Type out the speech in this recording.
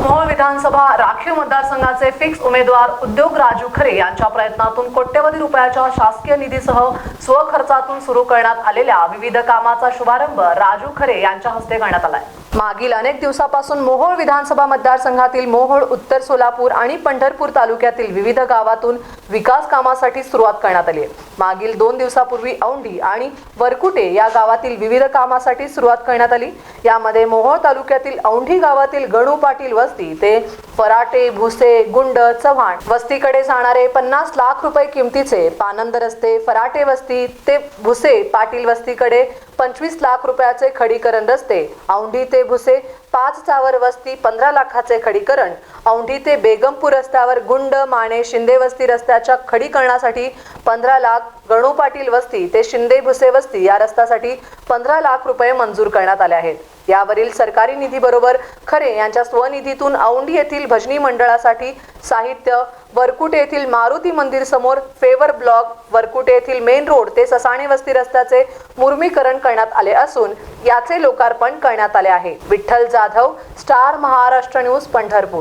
मोहोळ विधानसभा राखीव मतदारसंघाचे फिक्स उमेदवार उद्योग राजू खरे यांच्या प्रयत्नातून कोट्यवधी रुपयाच्या शासकीय निधीसह स्वखर्चातून सुरू करण्यात आलेल्या विविध कामाचा शुभारंभ राजू खरे यांच्या हस्ते करण्यात आलाय. मागील अनेक दिवसापासून मोहोळ विधानसभा मतदारसंघातील मोहोळ उत्तर सोलापूर आणि पंढरपूर तालुक्यातील विविध गावातून विकास कामासाठी सुरुवात करण्यात आली आहे. मागील दोन दिवसापूर्वी औंढी आणि वरकुटे या गावातील विविध कामासाठी सुरुवात करण्यात आली. यामध्ये मोहोळ तालुक्यातील औंढी गावातील गणू पाटील वस्ती ते फराटे भुसे गुंड चव्हाण वस्तीकडे जाणारे पन्नास लाख रुपये किमतीचे पानंद रस्ते फराटे वस्ती ते भुसे पाटील वस्तीकडे पंचवीस लाख रुपयाचे खडीकरण रस्ते औंढी ते भुसे पाच चावर वस्ती पंधरा लाखाचे खडीकरण औंढी ते बेगमपूर रस्त्यावर गुंड माने शिंदे वस्ती रस्त्याच्या खडीकरणासाठी पंधरा लाख गणू पाटील वस्ती ते शिंदे भुसे वस्ती या रस्त्यासाठी पंधरा लाख रुपये मंजूर करण्यात आले आहेत. यावरील सरकारी निधीबरोबर खरे यांच्या स्वनिधीतून औंढी येथील भजनी मंडळासाठी साहित्य वरकुटे येथील मारुती मंदिर समोर फेवर ब्लॉक वरकुटे येथील मेन रोड ते ससाणे वस्ती रस्त्याचे मुर्मीकरण करण्यात आले असून याचे लोकार्पण करण्यात आले आहे. Vitthal Jadhav star Maharashtra news Pandharpur.